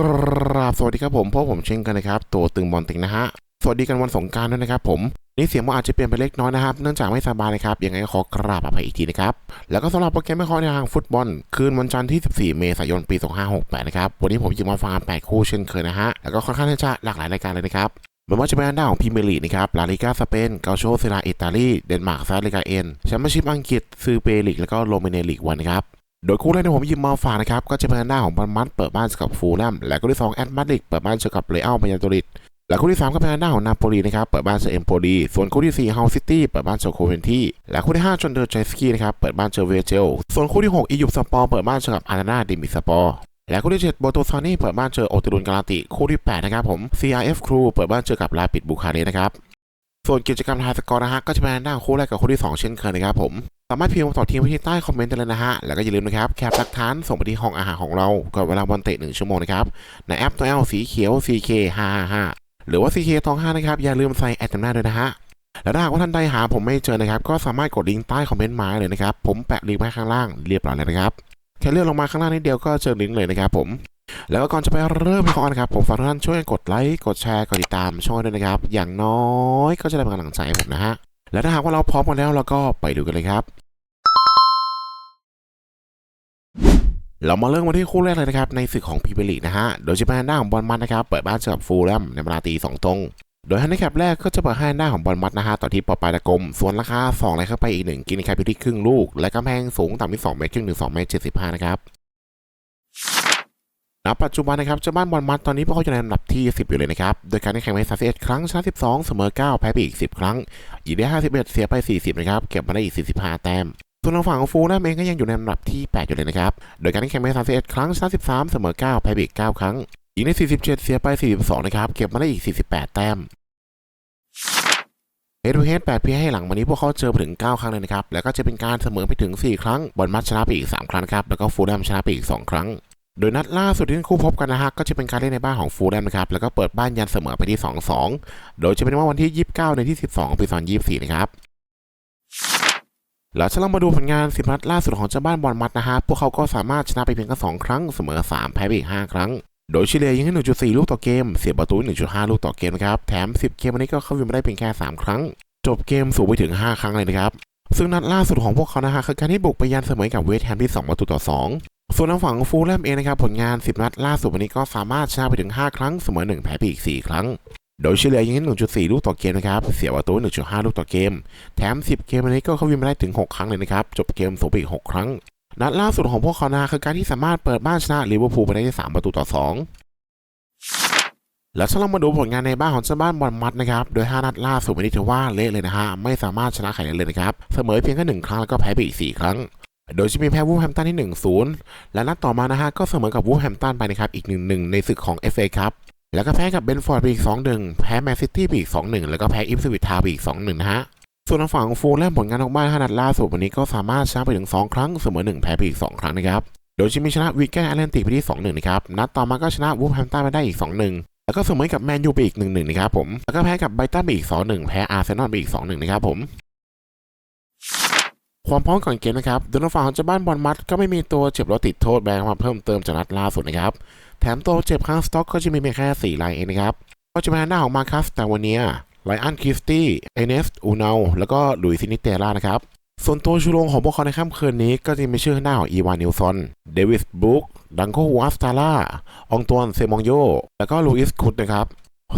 กราบสวัสดีครับผมพบผมเช่นกันนะครับ ตัวตึงบอลติงนะฮะ สวัสดีกันวันสงการด้วยนะครับผมนี่เสียงมันอาจจะเปลี่ยนไปเล็กน้อยนะครับ เนื่องจากไม่สบายนะครับ ยังไงก็ขอกราบอภัยอีกทีนะครับ แล้วก็สำหรับโปรแกรมไม่คอยในทางฟุตบอล คืนวันจันทร์ที่ 14 เมษายน ปี 2568 นะครับ วันนี้ผมจะมาฟัง8คู่เช่นเคยนะฮะ แล้วก็ค่อนข้างที่จะหลากหลายรายการเลยนะครับไม่ว่าจะเป็นด้านของพรีเมียร์ลีกนะครับ ลาลิกาสเปน เกาโชเซราอิตาลี เดนมาร์กซาลิกาเอ็นแชมเปี้ยนชิพอังกฤษซือเปลีกแล้วก็โรมาเนียลีกวันนะครับ โดยคู่แรกที่ผมหยิบมาฝากนะครับ ก็จะเป็นหน้าของบอลมัดเปิดบ้านเจอกับฟูลแลมและคู่ที่2แอตมาดริดเปิดบ้านเจอกับเรอัลมาญาโดริดและคู่ที่3ก็เป็นหน้าของนาโปลีนะครับเปิดบ้านเจอเอมโปลีส่วนคู่ที่4เฮาซิตี้เปิดบ้านเจอโคเวนทีและคู่ที่5จนเดอร์ใจสกี้นะครับเปิดบ้านเจอเวเจลส่วนคู่ที่6อียุปสปอร์เปิดบ้านเจอกับอารานาดิมิสปอร์และคู่ที่7โบโตซานี่เปิดบ้านเจอโอตรุนกาลาติ คู่ที่8นะครับผม CRF Crew เปิดบ้านเจอกับลาปิดบุคาเรสนะครับส่วนกิจกรรมทายสกอร์นะฮะก็จะเป็นหน้าคู่แรกกับคู่ที่สองเช่นเคยนะครับผม สามารถพิมพ์มาต่อทีมไว้ที่ใต้คอมเมนต์ได้เลยนะฮะ แล้วก็อย่าลืมนะครับแคปหลักฐานส่งไปที่ห้องอาหารของเราก่อนเวลาบอลเตะ1ชั่วโมงนะครับ ในแอปตัว L สีเขียว CK555 หรือว่า CK ทอง5นะครับ อย่าลืมใส่แอดจำหน้าด้วยนะฮะ แล้วถ้าหากว่าท่านใดหาผมไม่เจอนะครับ ก็สามารถกดลิงก์ใต้คอมเมนต์มาเลยนะครับ ผมแปะลิงก์ไว้ข้างล่างเรียบร้อยเลยนะครับแค่เลื่อนลงมาข้างล่างนิดเดียวก็เจอลิงก์เลยนะครับผมแล้วก็ก่อนจะไปเริ่มข้อนะครับ ผมฝากทุกท่านช่วยกดไลค์กดแชร์กดติดตามช่องด้วยนะครับ อย่างน้อยก็จะได้เป็นกำลังใจผมนะฮะแล้วถ้าหากว่าเราพร้อมกันแล้วเราก็ไปดูกันเลยครับ เรามาเริ่มกันที่คู่แรกเลยนะครับในศึกของพรีเมียร์ลีกนะฮะ โดยจะเป็นหน้าของบอลมัดนะครับเปิดบ้านเจอกับฟูลแลมในเวลาตีสองตรง โดยฮันดิแคปแรกก็จะเปิดให้หน้าของบอลมัดนะฮะต่อที่ปอปายตะกลมส่วนราคา2อะไรเข้าไปอีก1กินแคปอยู่ที่ครึ่งลูก และกำแพงสูงต่ำที่2เมตรครึ่งถึง2เมตร75นะครับณปัจจุบันนะครับเจ้าบ้านบอลมัดตอนนี้พวกเขาอยู่ในอันดับที่ 10 อยู่เลยนะครับ โดยการแข่งไป31ครั้งชนะ12 เสมอ 9 แพ้ไปอีก 10 ครั้งยิงได้ 51 เสียไป 40 นะครับ เก็บมาได้อีก 45 แต้ม ส่วนทางฝั่งของฟูลแลมเองก็ยังอยู่ในอันดับที่ 8 อยู่เลยนะครับ โดยการแข่งขันไป31 ครั้งชนะ13 เสมอ 9 แพ้ไปอีก 9 ครั้งยิงได้47 เสียไป 42 นะครับ เก็บมาได้อีก 48 แต้มเฮดทูเฮด8เพียให้หลังวันนี้พวกเขาเจอไปถึง 9 ครั้งเลยนะครับ แล้วก็จะเป็นการเสมอไปถึง 4 ครั้ง บอลมัดชนะไปอีก 3 ครั้งครับ แล้วก็ฟูลแลมชนะไปอีก 2 ครั้ง โดยนัดล่าสุดที่ทั้งคู่พบกันนะฮะ ก็จะเป็นการเล่นในบ้านของฟูลแลมนะครับ แล้วก็เปิดบ้านยันเสมอไปที่ 2-2 โดยจะเป็นว่าวันที่ 29 ในที่ 12 ปี 2024 นะครับ แล้วถ้าเรามาดูผลงาน10นัดล่าสุดของเจ้าบ้านบอลมัดนะฮะ พวกเขาก็สามารถชนะไปเพียงแค่2ครั้ง เสมอ 3 แพ้ไปอีก 5 ครั้ง โดยเลยยิงให้ 1.4 ลูกต่อเกม เสียประตู 1.5 ลูกต่อเกมนะครับ แถม 10 เกมวันนี้ก็เข้าวินมาได้เพียงแค่ 3 ครั้ง จบเกมสูงไปถึง 5 ครั้งเลยนะครับ ซึ่งนัดล่าสุดของพวกเขานะฮะคือการที่บุกไปยันเสมอกับเวสต์แฮมที่ 2 ประตูต่อ 2 ส่วนทางฝั่งของฟูลแลมเองนะครับผลงาน 10 นัดล่าสุดวันนี้ก็สามารถชนะไปถึง 5 ครั้ง เสมอ 1 แพ้ไปอีก 4 ครั้ง โดยเฉลี่ยยิง1.4 ลูกต่อเกมนะครับ เสียประตู 1.5 ลูกต่อเกม แถม 10 เกมวันนี้ก็เข้าวินมาได้ถึง 6 ครั้งเลยนะครับ จบเกมสูงไปอีก 6 ครั้ง นัดล่าสุดของพวกเขานะคือการที่สามารถเปิดบ้านชนะลิเวอร์พูลไปได้ 3 ประตูต่อ 2 แล้วถ้าเรามาดูผลงานในบ้านของเจ้าบ้านบอลมัดนะครับ โดย 5 นัดล่าสุดวันนี้ถือว่าเละเลยนะฮะ ไม่สามารถชนะใครได้เลยนะครับ เสมอเพียงแค่1ครั้งแล้วก็แพ้ไปอีก 4 ครั้งโดยจะมีแพ้วูฟแฮมตันที่ 1-0 และนัดต่อมานะฮะก็เสมอกับวูฟแฮมตันไปนะครับอีก 1-1 ในศึกของ FA ครับ แล้วก็แพ้กับเบนฟอร์ดไปอีก 2-1 แพ้แมนซิตี้ไปอีก 2-1 แล้วก็แพ้อิฟสวิตทาวไปอีก 2-1 นะฮะ ส่วนทางฝั่งฟูลแลมผลงานออกบ้าน5นัดล่าสุดวันนี้ก็สามารถชนะไปถึง 2 ครั้ง เสมอ 1 แพ้ไปอีก 2 ครั้งนะครับ โดยจะมีชนะวิกเกนแอตแลนติกไปที่ 2-1 นะครับ นัดต่อมาก็ชนะวูฟแฮมตันมาได้อีก 2-1แล้วก็เสมอกับแมนยูไปอีก 1-1 นะครับผม แล้วก็แพ้กับไบตันไปอีก 2-1 แพ้อาร์เซนอลไปอีก 2-1 นะครับผม ความพร้อมก่อนเกมนะครับโดยทางฝั่งของเจ้าบ้านบอลมัด ก็ไม่มีตัวเจ็บรถติดโทษแบนมาเพิ่มเติมจากนัดล่าสุดนะครับ แถมตัวเจ็บข้างสต็อกก็จะมีเพียงแค่ 4 รายเองนะครับ ก็จะเป็นหน้าของมาคัสแต่วันเนียไลอันคริสตี้เอเนสอูนาแล้วก็ลุยซินิเตล่านะครับ ส่วนตัวชูโรงของพวกเขาในค่ำคืนนี้ก็จะมีชื่อหน้าของอีวานนิลซอนเดวิสบรูคดังโกวัสตาล่าองตวนเซมองโย แล้วก็ลูอิสคุดนะครับ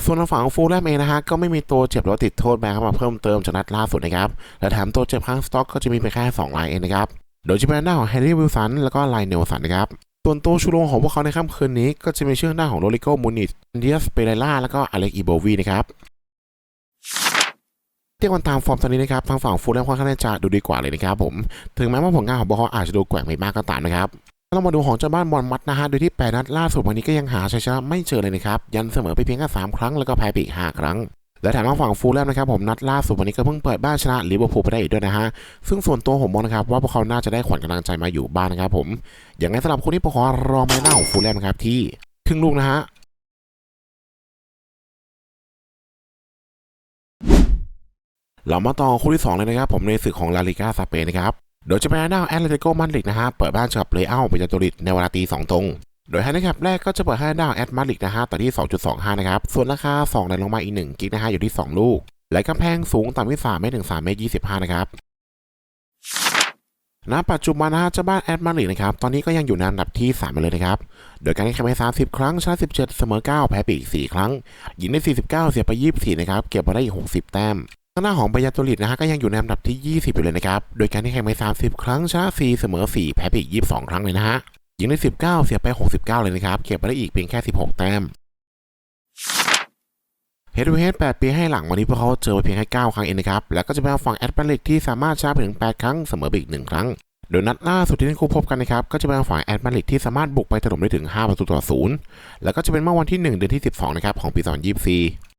ส่วนทางฝั่งฟูลแลมเองนะฮะก็ไม่มีตัวเจ็บหรือติดโทษแบนเข้ามาเพิ่มเติมจากนัดล่าสุดนะครับและแถมตัวเจ็บข้างสต็อกก็จะมีเพียงแค่2รายเองนะครับโดยจะเป็นหน้าของแฮร์รี่วิลสันแล้วก็ไลเนลสันนะครับส่วนตัวชูโรงของพวกเขาในค่ำคืนนี้ก็จะมีชื่อหน้าของโรลิโกมูนิตเดียสเปเรล่าแล้วก็อเล็กอีโบวีนะครับเทียบกันตามฟอร์มตอนนี้นะครับทางฝั่งฟูลแลมค่อนข้างจะดูดีกว่าเลยนะครับผม ถึงแม้ว่าผลงานของพวกเขาอาจจะดูแกว่งไม่มากก็ตามนะครับ เรามาดูของเจ้าบ้านบอลมัดนะฮะ โดยที่ 8 นัดล่าสุดวันนี้ก็ยังหาชัยชนะไม่เจอเลยนะครับ ยันเสมอไปเพียงแค่3ครั้ง แล้วก็แพ้ไปอีก 5 ครั้ง และแถมทางฝั่งฟูลแลมนะครับผมนัดล่าสุดวันนี้ก็เพิ่งเปิดบ้านชนะลิเวอร์พูลไปได้อีกด้วยนะฮะ ซึ่งส่วนตัวผมมองนะครับว่าพวกเขาน่าจะได้ขวัญกำลังใจมาอยู่บ้านนะครับผม อย่างไรสำหรับคนที่พวกเขารอไมาหน้าของฟูลแลมนะครับที่ครึ่งลูกนะฮะเรามาต่อคู่ที่2เลยนะครับผมในศึกของลาลิกาสเปนนะครับ โดยจะเป็นหน้าแอตเลติโกมาดริดนะฮะเปิดบ้านเจอกับเรอัลเบยาโตริดในเวลาตีสองตรงโดยไฮไลท์แคปแรกก็จะเปิดให้ดาวแอดมาลิกนะฮะต่อที่ 2.25 นะครับ ส่วนราคา 2 ในลงมาอีก 1 กิกนะฮะอยู่ที่ 2 ลูก และกำแพงสูงต่ำที่3เมตรถึง3เมตร25 นะครับณปัจจุบันนะฮะเจ้าบ้านแอดมาลิกนะครับ ตอนนี้ก็ยังอยู่ในอันดับที่ 3 เลยนะครับ โดยการที่แข่งไป 30 ครั้งชนะ 17 เสมอ 9 แพ้ไปอีก 4 ครั้ง ยิงได้ 49 เสียไป 24 นะครับ เก็บมาได้อีก 60 แต้ม ทางหน้าของบายาโตลิดนะฮะก็ยังอยู่ในอันดับที่ 20 อยู่เลยนะครับ โดยการที่แข่งไป 30 ครั้งชนะ4เสมอ 4 แพ้ไปอีก 22 ครั้งเลยนะฮะ ยิงได้ 19 เสียไป 69 เลยนะครับ เก็บมาได้อีกเพียงแค่ 16 แต้มเฮด o ูเฮด8ปีให้หลังวันนี้พวกเขาเจอไปเพียงแค่ 9 ครั้งเองนะครับ แล้วก็จะเป็นฝั่งแอดเปลิกที่สามารถชนะไปถึง 8 ครั้งเสมอไปอีก 1 ครั้ง โดยนัดล่าสุดที่ทั้งคู่พบกันนะครับ ก็จะเป็นฝั่งแอดมาริกที่สามารถบุกไปถล่มได้ถึง 5 ประตูต่อศูนย์แล้วก็จะเป็นเมื่อวันที่ 1 เดือนที่ 12 นะครับของปี2024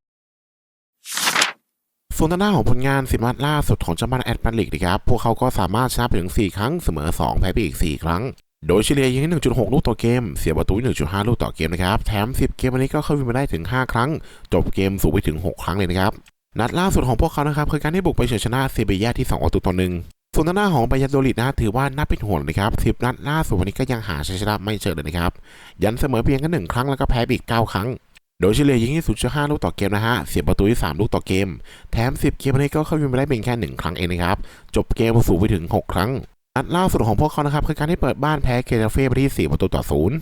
ส่วนทางด้านของผลงานสิบนัดล่าสุดของเจ้าบ้านแอดมาริกนะครับ พวกเขาก็สามารถชนะไปถึง 4 ครั้งเสมอ 2 แพ้ไปอีก 4 ครั้ง โดยเฉลี่ยยิงให้1.6 ลูกต่อเกม เสียประตู 1.5 ลูกต่อเกมนะครับ แถม 10 เกมวันนี้ก็เข้าวินมาได้ถึง 5 ครั้ง จบเกมสูงไปถึง 6 ครั้งเลยนะครับ นัดล่าสุดของพวกเขานะครับคือการที่บุกไปเฉยชนะเซเบียที่2ประตูต่อหนึ่งส่วนทางหน้าของไบยาโดลิดนะถือว่าน่าเป็นห่วงนะครับสิบนัดล่าสุดวันนี้ก็ยังหาชัยชนะไม่เจอเลยนะครับ ยันเสมอเพียงแค่หนึ่งครั้งแล้วก็แพ้อีก 9 ครั้ง โดยเฉลี่ยยิงที่ 0.5 ลูกต่อเกมนะฮะ เสียประตูที่ 3 ลูกต่อเกม แถม 10 เกมวันนี้ก็เข้าวินไปได้เพียงแค่ 1 ครั้งเองนะครับ จบเกมสูงไปถึง 6 ครั้ง นัดล่าสุดของพวกเขานะครับ คือการที่เปิดบ้านแพ้เกเรเฟ่ไปที่ 4 ประตูต่อศูนย์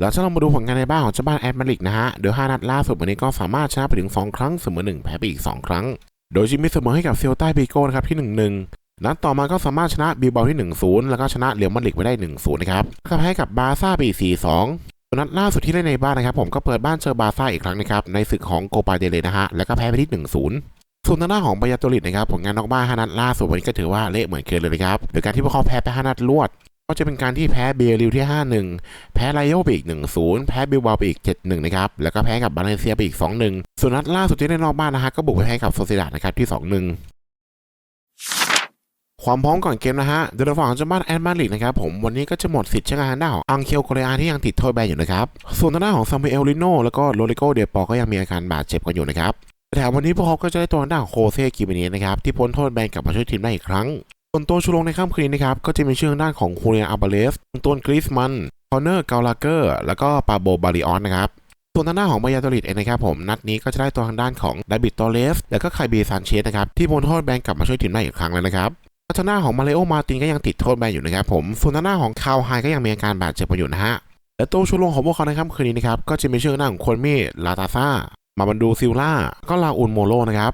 แล้วถ้าเรามาดูผลงานในบ้านของเจ้าบ้านแอดมาริกนะฮะ โดย 5 นัดล่าสุดวันนี้ก็สามารถชนะไปถึง 2 ครั้ง เสมอ 1 แพ้ไปอีก 2 ครั้ง โดยจิมมี่เสมอให้กับเซลต้าเบโก้นะครับที่ 1-1นัดต่อมาก็สามารถชนะบิลเบาที่ 1-0 แล้วก็ชนะเรียวมาดริดไปได้ 1-0 นะครับก็แพ้กับบาร์ซ่าไป4-2 นัดล่าสุดที่เล่นในบ้านนะครับผมก็เปิดบ้านเจอบาร์ซ่าอีกครั้งนะครับในศึกของโกปาเดเลนะฮะแล้วก็แพ้ไปที่ 1-0ส่วนทางด้านของบายาโตลิดนะครับผลงานนอกบ้าน5นัดล่าสุดวันนี้ก็ถือว่าเละเหมือนเคยเลยนะครับโดยการที่พวกเขาแพ้ไป5นัดรวด ก็จะเป็นการที่แพ้เบริลที่ 5-1 แพ้ไลโอไปอีก 1-0 แพ้บิลบาไปอีก 7-1 นะครับ แล้วก็แพ้กับบาเลนเซียไปอีก 2-1 ส่วนนัดล่าสุดที่เล่นนอกบ้านนะฮะก็บุกไปแพ้กับโซเซดาดนะครับที่ 2-1 ความพร้อมก่อนเกมนะฮะโดยทางฝั่งของเจ้าบ้านแอนมาริกนะครับผมวันนี้ก็จะหมดสิทธิ์ใช้งานด้านของอังเคลโคเรียที่ยังติดโทษแบนอยู่นะครับส่วนทางด้านของซามูเอลลิโนแล้วก็โรลิโกเดปอก็ยังมีอาการบาดเจ็บกันอยู่นะครับแต่แถมวันนี้พวกเขาก็จะได้ตัวทางด้านของโคเซกิมิเนสนะครับที่พ้นโทษแบนกลับมาช่วยทีมได้อีกครั้ง ส่วนตัวชูโรงในค่ำคืนนี้นะครับก็จะมีชื่อทางด้านของคูเรียอาบาเลสต้นกริสมันคอนเนอร์เกาลาเกอร์แล้วก็ปาโบบาริออนนะครับส่วนทางด้านของบายาโตลิดเองนะครับผมนัดนี้ก็จะได้ตัวทางด้านของดาบิดตอเลส แล้วก็ไคบีซานเชสนะครับที่พ้นโทษแบนกลับมาช่วยทีมได้อีกครั้งแล้วนะครับ ทางหน้าของมาเลโอมาตินก็ยังติดโทษแบนอยู่นะครับผมส่วนทางหน้าของคาวไฮก็ยังมีอาการบาดเจ็บอยู่นะฮะและตัวชูโรงของพวกเขาในค่ำคืนนี้นะครับก็จะมีชื่อหน้าของคนมีลาตาซามาบันดูซิลล่าก็ลาอุนโมโลนะครับ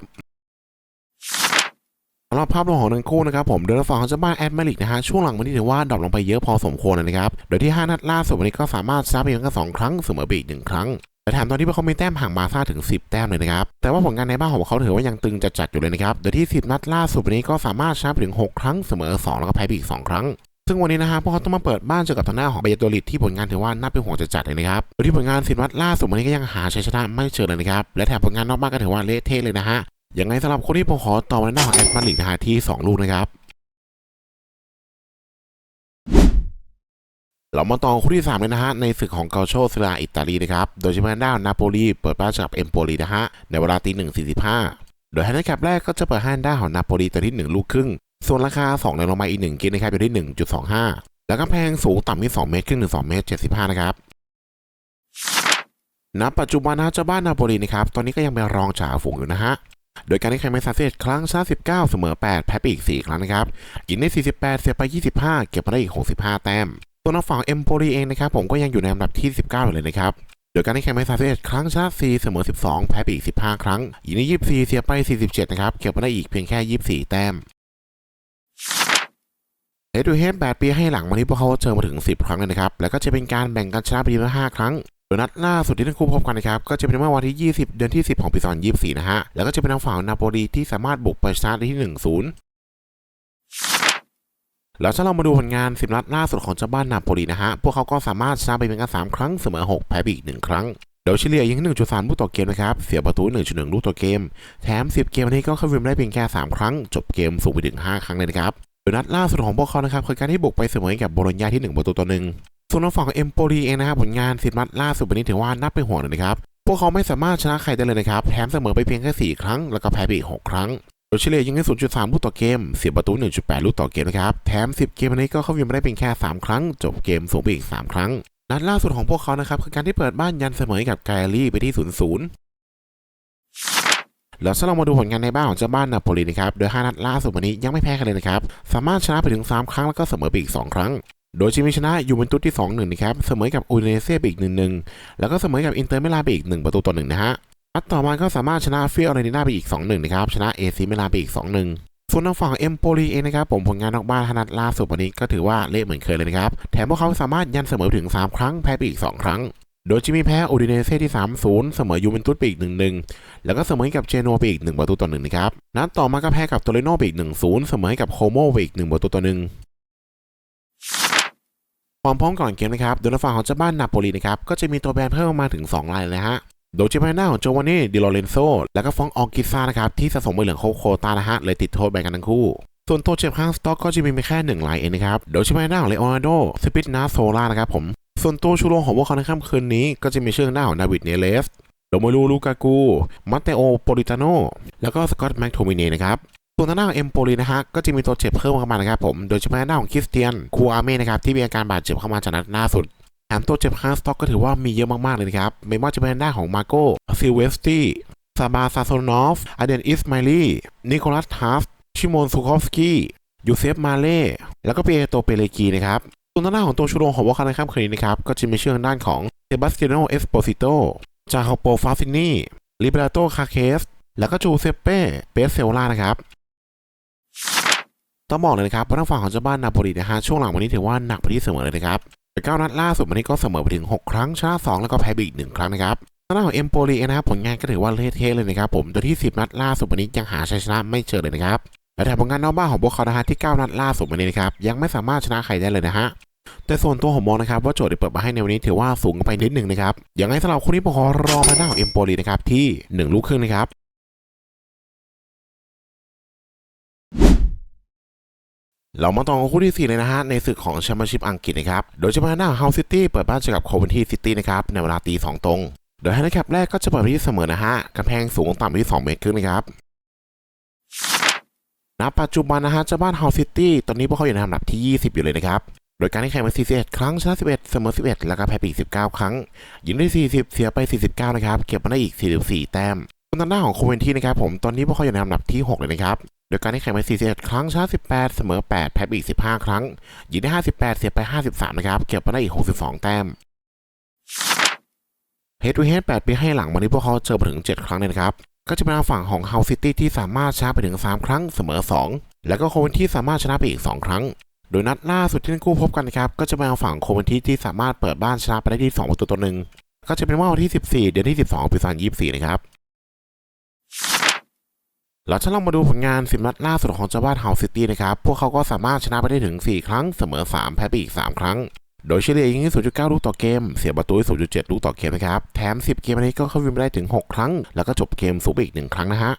สำหรับภาพรวมของทั้งคู่นะครับผมโดยฝั่งของเจ้าบ้านแอดมาริกนะฮะช่วงหลังวันนี้ถือว่าดรอปลงไปเยอะพอสมควรเลยนะครับ โดยที่ 5 นัดล่าสุดวันนี้ก็สามารถชนะไปเพียงแค่2ครั้งเสมอไปอีกหนึ่งครั้ง แต่แถมตอนนี้พวกเขามีแต้มห่างบาซ่าถึง 10 แต้มเลยนะครับ แต่ว่าผลงานในบ้านของพวกเขาถือว่ายังตึงจัดๆอยู่เลยนะครับ โดยที่ 10 นัดล่าสุดวันนี้ก็สามารถชนะไปถึง 6 ครั้งเสมอ 2 แล้วก็แพ้ไปอีก 2 ครั้ง ซึ่งวันนี้นะฮะพวกเขาต้องมาเปิดบ้านเจอกับทางหน้าของเบยโตลิดที่ผลงานถือว่าน่าเป็นห่วงจัดๆเลยนะครับ โดยที่ผลงาน10นัดล่าสุดวันนี้ก็ยังหาชัยชนะไม่เจอเลยนะครับ และแถมผลงานนอกบ้านก็ถือว่าเละเทะเลยนะฮะยังไงสำหรับคนที่ผมขอต่อมาในหน้าของแอดมาริกนะฮะที่ 2 ลูกนะครับ เรามาต่อคู่ที่3เลยนะฮะในศึกของเกาโชซิลาอิตาลีนะครับ โดยเฉพาะด้านนาโปลีเปิดบ้านกับเอมโปลีนะฮะในเวลาตีหนึ่งสี่สิบห้าโดยไฮไลท์แคปแรกก็จะเปิดให้ด้าของนาโปลีตัวที่ 1 ลูกครึ่ง ส่วนราคา 2 ในลงมาอีก 1 กินนะครับอยู่ที่ 1.25 แล้วก็แพงสูงต่ำที่ 2 เมตรครึ่งถึง2เมตร 75 นะครับณปัจจุบันนะเจ้าบ้านนาโปลีนะครับ ตอนนี้ก็ยังเป็นรองจ่าฝูงอยู่นะฮะ โดยการที่แข่งไป31ครั้งชนะ19 เสมอ 8 แพ้ไปอีก 4 ครั้งนะครับยิงได้ 48 เสียไป 25 เก็บมาได้อีก 65 แต้ม ส่วนฝั่งเอ็มโปรีเองนะครับผมก็ยังอยู่ในอันดับที่ 19อยู่เลยนะครับโดยการที่แข่งไป31 ครั้งชนะ4เสมอ 12 แพ้ไปอีก 15 ครั้งยิงได้24 เสียไป 47 นะครับ เก็บมาได้อีกเพียงแค่ 24 แต้มเฮดดูเฮด8ปีให้หลังวันนี้พวกเขาเจอมาถึง 10 ครั้งเลยนะครับ แล้วก็จะเป็นการแบ่งกันชนะไปทีละ5ครั้ง โดยนัดล่าสุดที่ทั้งคู่พบกันนะครับ ก็จะเป็นเมื่อวันที่ 20 เดือนที่ 10 ของปี 2024 นะฮะ แล้วก็จะเป็นทางฝั่งนาโปลีที่สามารถบุกไปชนะได้ที่ 1-0 แล้วถ้าเรามาดูผลงาน 10 นัดล่าสุดของเจ้าบ้านนาโปลีนะฮะ พวกเขาก็สามารถชนะไปเพียงแค่3ครั้งเสมอ 6 แพ้ไปอีก 1 ครั้ง โดยเฉลี่ยยิง 1.3 ลูกต่อเกมนะครับ เสียประตู 1.1 ลูกต่อเกม แถม 10 เกมนี้ก็เข้าวินได้เพียงแค่ 3 ครั้ง จบเกมสูงไปถึง 5 ครั้งเลยนะครับโดยนัดล่าสุดของพวกเขานะครับคือการที่บุกไปเสมอกับโบโลญญาที่ 1 ประตูต่อหนึ่งส่วนทางฝั่งเอ็มโปลีเองนะครับผลงาน 10 นัดล่าสุดวันนี้ถือว่าน่าเป็นห่วงเลยนะครับ พวกเขาไม่สามารถชนะใครได้เลยนะครับ แถมเสมอไปเพียงแค่ 4 ครั้ง แล้วก็แพ้ไปอีก 6 ครั้ง โดยเฉลี่ยยิงให้ 0.3 ลูกต่อเกม เสียประตู 1.8 ลูกต่อเกมนะครับ แถม 10 เกมนี้ก็เข้าวินมาได้เพียงแค่ 3 ครั้ง จบเกมสูงไปอีก 3 ครั้ง นัดล่าสุดของพวกเขานะครับ คือการที่เปิดบ้านยันเสมอให้กับไกอารี่ไปที่ 0-0 แล้วถ้าเรามาดูผลงานในบ้านของเจ้าบ้านนาโปลีนะครับ โดย 5 นัดล่าสุดวันนี้ยังไม่แพ้กันเลยนะครับ สามารถชนะไปถึง 3 ครั้งแล้วก็เสมอไปอีก 2 ครั้ง โดยจิมีชนะยูเวนตุสที่ 2-1 นะครับ เสมอกับอูเดเนเซ่ไปอีก 1-1 แล้วก็เสมอกับอินเตอร์มิลานไปอีก 1 ประตูต่อ1นะฮะ นัดต่อมาก็สามารถชนะฟิออเรติน่าไปอีก 2-1 นะครับ ชนะเอซีมิลานไปอีก 2-1ส่วนทางฝั่งเอ็มโปลีเองนะครับ ผมผลงานนอกบ้านนัดล่าสุดวันนี้ก็ถือว่าเละเหมือนเคยเลยนะครับ แถมพวกเขาสามารถยันเสมอถึง 3 ครั้งแพ้ไปอีก 2 ครั้ง โดยจิมีแพ้อูดิเนเซ่ที่ 3-0 เสมอยูเวนตุสไปอีก 1-1 แล้วก็เสมอกับเจโนไปอีก 1 ประตูต่อ1นะครับ นัดต่อมาก็แพ้กับโตเรโนไปอีก 1-0 เสมอกับโคโมไปอีก 1 ประตูต่อ1ความพร้อมก่อนเกมนะครับโดยฝั่งของเจ้าบ้านนาโปลีนะครับก็จะมีตัวแบนเพิ่มมาถึง 2 รายเลยฮะ โดยเฉพาะหน้าของโจวานนี่ดิโลเรนโซและก็ฟองออกิซ่านะครับที่สะสมใบเหลืองโคโคตานะฮะเลยติดโทษแบนกันทั้งคู่ส่วนตัวเจ็บข้างสต็อกก็จะมีเพียงแค่หนึ่งรายเองนะครับโดยเฉพาะหน้าของเลโอนาร์โดสปิตนาโซล่านะครับผมส่วนตัวชูโรงของพวกเขาในค่ำคืนนี้ก็จะมีชื่อหน้าของดาวิดเนเลสโดโมลูลูกากูมัตเตโอโปลิตาโนแล้วก็สกอตแม็กโทมิเนนะครับส่วนทางด้าของเอ็มโปลีนะฮะก็จะมีตัวเจ็บเพิ่มเข้ามานะครับผมโดยเฉพาะหน้าของคริสเตียนคูอาเม่นะครับที่มีอาการบาดเจ็บเข้ามาจากนัดล่าสุด มตัวเจ็บข้างสต็อกก็ถือว่ามีเยอะมาก ๆ เลยนะครับ ไม่ว่าจะเป็นหน้าของมาโก้ซิลเวสตี้ซาบาซาโซนอฟอเดนอิสมาลีนิโคลัสทัฟชิโมนซูคอฟสกี้ยูเซฟมาเล่แล้วก็เปียโตเปเลกีนะครับส่วนทางด้านของตัวชูโรงของวอลคาในค่ำคืนนี้นะครับ ก็จะมีชื่อทางด้านของเซบาสเตียโนเอสโปซิโตจาคาโปฟาซินีลิเบราโตคาเคส แล้วก็จูเซเป้เปเซลล่านะครับต้องบอกเลยนะครับว่าทางฝั่งของเจ้าบ้านนาโปลีนะฮะช่วงหลังวันนี้ถือว่าหนักไปที่เสมอเลยนะครับ เก้านัดล่าสุดวันนี้ก็เสมอไปถึง 6 ครั้งชนะ2แล้วก็แพ้ไปอีก 1 ครั้งนะครับทางด้านของเอ็มโปลีนะครับผลงานก็ถือว่าเละเทะเลยนะครับผมโดยที่ 10 นัดล่าสุดวันนี้ยังหาชัยชนะไม่เจอเลยนะครับและแถมผลงานนอกบ้านของพวกเขานะฮะที่ 9 นัดล่าสุดวันนี้นะครับยังไม่สามารถชนะใครได้เลยนะฮะแต่ส่วนตัวผมมองนะครับว่าโจทย์ที่เปิดมาให้ในวันนี้ถือว่าสูงไปนิดหนึ่งนะครับอย่างไรสำหรับคนที่ผมขอรอมาหน้าของเอ็มโปลีนะครับที่หนึ่งลูกครึ่งนะครับ เรามาต่อกันคู่ที่ 4 เลยนะฮะ ในศึกของแชมเปี้ยนชิพอังกฤษนะครับ โดยจะมาหน้าเฮาซิตี้เปิดบ้านเจอกับโคเวนทีซิตี้นะครับ ในเวลาตี2ตรง โดยให้นักแคปแรกก็จะเปิดไปที่เสมอนะฮะกำแพงสูงต่ำที่ 2 เมตรครึ่งนะครับณปัจจุบันนะฮะเจ้าบ้านเฮาซิตี้ตอนนี้พวกเขาอยู่ในอันดับที่ 20 อยู่เลยนะครับ โดยการที่แข่งมา41 ครั้งชนะ 11 เสมอ 11 แล้วก็แพ้ไปอีก 19 ครั้ง ยิงได้ 40 เสียไป 49 นะครับ เก็บมาได้อีก 44 แต้มส่วนทางด้าของโคเวนทีนะครับผม ตอนนี้พวกเขาอยู่ในอันดับที่ 6 เลยนะครับ โดยการที่แข่งไป 41 ครั้งชนะ18 เสมอ 8 แพ้ไปอีก 15 ครั้ง ยิงได้ 58 เสียไป 53 นะครับ เก็บมาได้อีก 62 แต้มเฮดทูเฮด8ปีให้หลังวันนี้พวกเขาเจอมาถึง 7 ครั้งเลยนะครับ ก็จะเป็นทางฝั่งของเฮาซิตี้ที่สามารถชนะไปถึง 3 ครั้งเสมอ 2 แล้วก็โคเวนที่สามารถชนะไปอีก 2 ครั้ง โดยนัดล่าสุดที่ทั้งคู่พบกันนะครับ ก็จะเป็นทางฝั่งโคเวนที่ที่สามารถเปิดบ้านชนะไปได้ที่ 2 ประตูต่อหนึ่งก็จะเป็นว่าวันที่ 14 เดือนที่ 12 ปี2024 นะครับ เราจะลองมาดูผลงานสิบนัดล่าสุดของเจ้าบ้านเฮาซิตี้นะครับ พวกเขาก็สามารถชนะไปได้ถึง 4 ครั้ง เสมอ 3 แพ้ไปอีก 3 ครั้ง โดยเฉลี่ยยิงที่0.9 ลูกต่อเกม เสียประตูที่0.7 ลูกต่อเกมนะครับ แถม 10 เกมนี้ก็เข้าวินไปได้ถึง 6 ครั้ง แล้วก็จบเกมสูงไปอีก 1 ครั้งนะฮะ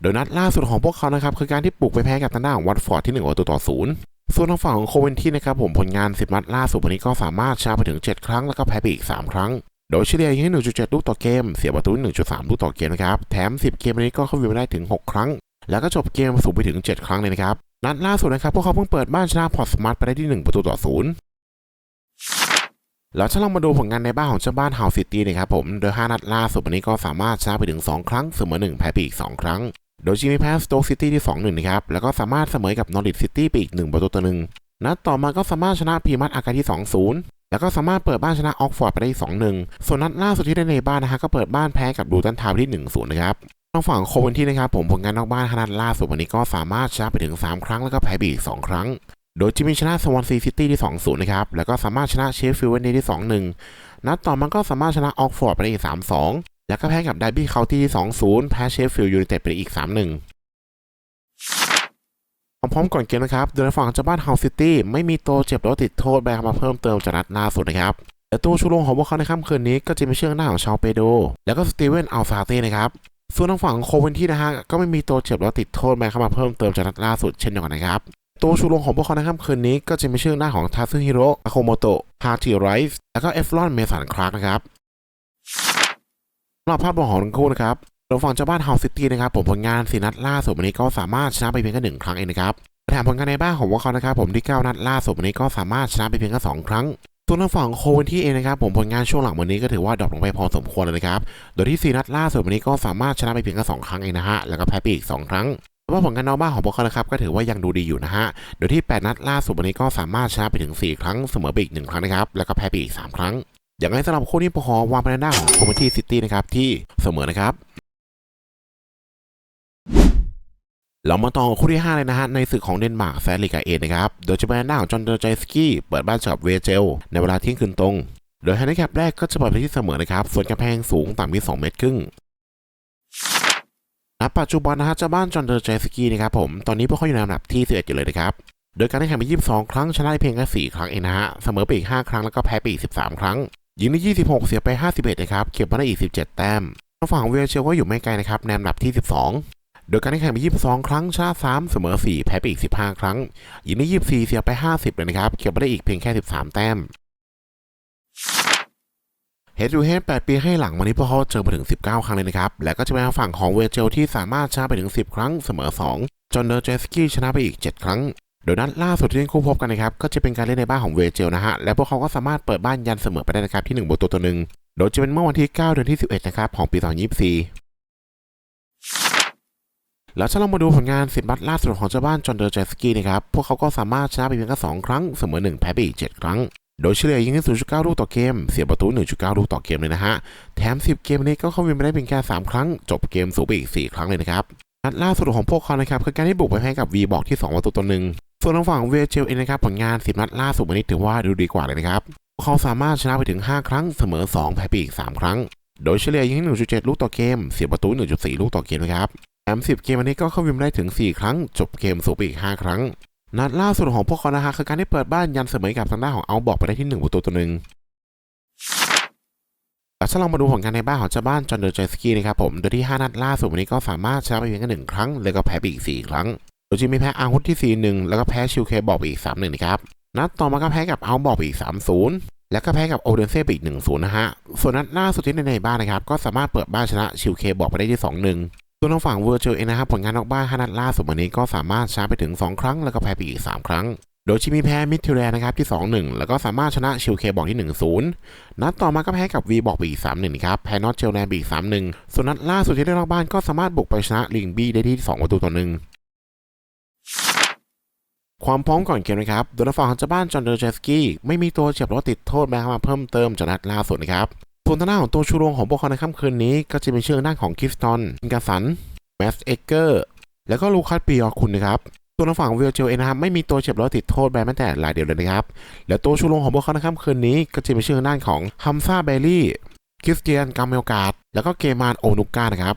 โดยนัดล่าสุดของพวกเขานะครับคือการที่ปลุกไปแพ้กับทางด้านของวัตฟอร์ดที่1ประตูต่อ0ส่วนทางฝั่งของโคเวนที่นะครับผมผลงาน 10 นัดล่าสุดวันนี้ก็สามารถชนะไปถึง 7 ครั้งแล้วก็แพ้ไปอีก 3 ครั้ง โดยเฉลี่ยยิง1.7 ลูกต่อเกม เสียประตู 1.3 ลูกต่อเกมนะครับ แถม 10 เกมนี้ก็เข้าวินได้ถึง 6 ครั้ง แล้วก็จบเกมสูงไปถึง 7 ครั้งเลยนะครับ นัดล่าสุดนะครับ พวกเขาเพิ่งเปิดบ้านชนะพอร์ตสมาร์ทไปได้ที่ 1 ประตูต่อ0แล้วถ้าเรามาดูผลงานในบ้านของเจ้าบ้านเฮาซิตี้นะครับผม โดย 5 นัดล่าสุดวันนี้ก็สามารถชนะไปถึง 2 ครั้ง เสมอ 1 แพ้ไปอีก 2 ครั้ง โดยจีมีแพ้สโต๊กซิตี้ที่ 2-1 นะครับ แล้วก็สามารถเสมอกับนอริทซิตี้ไปอีก 1 ประตูต่อหนึ่งนัดต่อมาก็สามารถชนะพีมัตอากาที่ 2-0 แล้วก็สามารถเปิดบ้านชนะออกฟอร์ดไปได้2-1ส่วนนัดล่าสุดที่ได้ในบ้านนะฮะก็เปิดบ้านแพ้กับดูตันทาวที่1-0นย์นะครับทางฝั่งโคเวนที่นะครับผมผลงานนอกบ้านขนาดล่าสุดวันนี้ก็สามารถชนะไปถึง 3 ครั้งแล้วก็แพ้ไปอีก 2 ครั้ง โดยจิมีชนะสวอนซีซิตี้ที่ 2-0 นะครับ แล้วก็สามารถชนะเชฟฟิลด์เวนดย์ที่ 2-1 นัดต่อมาก็สามารถชนะออกฟอร์ดไปได้อีก 3-2 แล้วก็แพ้กับไดบี้เคาน์ตี้ที่ 2-0 แพ้เชฟฟิลด์ยูไนเต็ดไปได้อีก 3-1 พร้อมๆก่อนเกมนะครับโดยฝั่งเจ้าบ้านเฮาซิตี้ไม่มีตัวเจ็บหรือติดโทษแบนมาเพิ่มเติมจากนัดล่าสุดนะครับแต่ตัวชูโรงของพวกเขาในค่ำคืนนี้ก็จะเป็นเชื่องหน้าของชาวเปโด แล้วก็สตีเวนอัลซาเต้นะครับส่วนทางฝั่งโคเวนที่นะฮะก็ไม่มีตัวเจ็บแล้วติดโทษแบนเข้ามาเพิ่มเติมจากนัดล่าสุดเช่นเดียวกันนะครับตัวชูโรงของพวกเขาในค่ำคืนนี้ก็จะมีชื่อหน้าของทาซึฮิโร่อาโคโมโตะฮาจิไรส์แล้วก็เอฟลอนเมสันคลาร์กนะครับสำหรับภาพรวมของทั้งคู่นะครับ โดยฝั่งเจ้าบ้านเฮาซิตี้นะครับผมผลงานสี่นัดล่าสุดวันนี้ก็สามารถชนะไปเพียงแค่หนึ่งครั้งเองนะครับแถมผลงานในบ้านของพวกเขานะครับผมที่ 9 นัดล่าสุดวันนี้ก็สามารถชนะไปเพียงแค่สองครั้ง ส่วนทางฝั่งโคเวนที่เองนะครับผมผลงานช่วงหลังวันนี้ก็ถือว่าดรอปลงไปพอสมควรเลยนะครับโดยที่ 4 นัดล่าสุดวันนี้ก็สามารถชนะไปเพียงแค่สองครั้งเองนะฮะแล้วก็แพ้ไปอีกสองครั้งแต่ว่าผลงานนอกบ้านของพวกเขานะครับก็ถือว่ายังดูดีอยู่นะฮะโดยที่ 8 นัดล่าสุดวันนี้ก็สามารถชนะไปถึง 4 ครั้งเสมอไปอีกหนึ่ครั้งนะครับแล้วก็แพ้ไปอีกสมครั้งอย่างไรสำหรับคู่นี้พวกเขาวางไปในหน้าของโคเวนที่ซิตี้นะครับที่เสมอนะครับ เรามาต่อคู่ที่5เลยนะฮะในศึกของเดนมาร์กแซลิกาเอนะครับโดยจะเป็นหน้าของจอห์นเดอร์ใจสกี้เปิดบ้านเจอกับเวเจลในเวลาเที่ยงคืนตรง โดยแฮนดิแคปแรกก็จะเปิดไปที่เสมอนะครับ ส่วนกำแพงสูงต่ำที่ 2 เมตรครึ่งณปัจจุบันนะฮะเจ้าบ้านจอห์นเดอร์ใจสกี้นะครับผมตอนนี้พวกเขาอยู่ในอันดับที่11อยู่เลยนะครับโดยการแข่งขันไป 22 ครั้งชนะได้เพียงแค่4ครั้งเองนะฮะเสมอไปอีก 5 ครั้งแล้วก็แพ้ไปอีก 13 ครั้ง ยิงได้ 26 เสียไป 51นะครับเก็บมาได้อีก 17 แต้มทางฝั่งเวเชลก็อยู่ไม่ไกลนะครับในอันดับที่ 12 โดยการแข่งขันไป 22 ครั้งชนะ3เสมอ 4 แพ้ไปอีก 15 ครั้ง ยิงได้ 24 เสียไป 50 เลยนะครับ เก็บมาได้อีกเพียงแค่ 13 แต้มเฮดดูเฮด8ปีให้หลังวันนี้พวกเขาเจอมาถึง 19 ครั้งเลยนะครับ และก็จะเป็นฝั่งของเวเจลที่สามารถชนะไปถึง 10 ครั้งเสมอ 2จอห์นเดอร์เจสกี้ชนะไปอีก 7 ครั้ง โดยนัดล่าสุดที่เล่นคู่พบกันนะครับ ก็จะเป็นการเล่นในบ้านของเวเจลนะฮะ และพวกเขาก็สามารถเปิดบ้านยันเสมอไปได้นะครับที่1บตัวตัวหนึ่ง โดยจะเป็นเมื่อวันที่ 9 เดือนที่ 11 นะครับของปี 2024 แล้วถ้าเรามาดูผลงานสิบนัดล่าสุดของเจ้าบ้านจอห์นเดอร์เจสกี้นะครับ พวกเขาก็สามารถชนะไปเพียงแค่2ครั้ง เสมอ1แพ้ไปอีก7ครั้ง โดยเฉลี่ยยิงที่0.9 ลูกต่อเกม เสียประตู 1.9 ลูกต่อเกมเลยนะฮะ แถม 10 เกมนี้ก็เข้าวินไปได้เพียงแค่ 3 ครั้ง จบเกมสูงไปอีก 4 ครั้งเลยนะครับ นัดล่าสุดของพวกเขานะครับคือการที่บุกไปให้กับ V บอกที่2ประตูต่อหนึ่งส่วนทางฝั่งเวเจลเองนะครับผลงาน 10 นัดล่าสุดวันนี้ถือว่าดูดีกว่าเลยนะครับ เขาสามารถชนะไปถึง 5 ครั้ง เสมอ 2 แพ้ไปอีก 3 ครั้ง โดยเฉลี่ยยิง1.7 ลูกต่อเกม เสียประตู 1.4 ลูกต่อเกมนะครับ แถม10เกมวันนี้ก็เข้าวินได้ถึง 4 ครั้ง จบเกมสูงไปอีก 5 ครั้ง นัดล่าสุดของพวกเขานะฮะคือการที่เปิดบ้านยันเสมอกับทางด้านของเอาบอกไปได้ที่1ประตูต่อหนึ่งแล้วถ้าเรามาดูผลงานในบ้านของเจ้าบ้านจอห์นเดอร์เจสกี้นะครับผม โดยที่ 5 นัดล่าสุดวันนี้ก็สามารถชนะไปเพียงแค่หนึ่งครั้ง แล้วก็แพ้ไปอีก 4 ครั้ง โดยจะมีแพ้อาวุธที่ 4-1 แล้วก็แพ้ชิวเคบอกไปอีก 3-1นะครับ นัดต่อมาก็แพ้กับเอาบอกไปอีก 3-0 แล้วก็แพ้กับโอเดนเซ่ไปอีก 1-0 นะฮะ ส่วนนัดล่าสุดที่ในในบ้านนะครับ ก็สามารถเปิดบ้านชนะชิวเคบอกไปได้ที่ 2-1 ส่วนทางฝั่งเวอร์เจลเองนะครับผลงานนอกบ้าน5นัดล่าสุดวันนี้ก็สามารถชนะไปถึง 2 ครั้ง แล้วก็แพ้ไปอีก 3 ครั้ง โดยชิมีแพ้มิดทิวแลนนะครับที่ 2-1 แล้วก็สามารถชนะชิวเคบอกที่ 1-0 นัดต่อมาก็แพ้กับ V บอกไปอีก 3-1 ครับ แพ้นอตเจลแลนไปอีก 3-1 ส่วนนัดล่าสุดที่ได้นอกบ้านก็สามารถบุกไปชนะลิงบีได้ที่ 2 ประตูต่อหนึ่งความพร้อมก่อนเกมนะครับโดยทางฝั่งของเจ้าบ้านจอห์นเดอร์เจสกี้ไม่มีตัวเจ็บรือว่าติดโทษแม้มาเพิ่มเติมจากนัดล่าสุดนะครับ ส่วนทางด้านของตัวชูโรงของพวกเขาในค่ำคืนนี้ ก็จะเป็นเชื่องด้านของคิฟตันกาสันแมสเอเกอร์แล้วก็ลูคัสปีออคุณนะครับตัวทางฝั่งวิลเจลเองนะครับไม่มีตัวเจ็บรือว่าติดโทษแบนแม้แต่รายเดียวเลยนะครับ และตัวชูโรงของพวกเขาในค่ำคืนนี้ก็จะเป็นเชื่องด้านของฮัมซาเบลลี่คริสเตียนกาเมลกาดแล้วก็เกมานโอนุก้านะครับ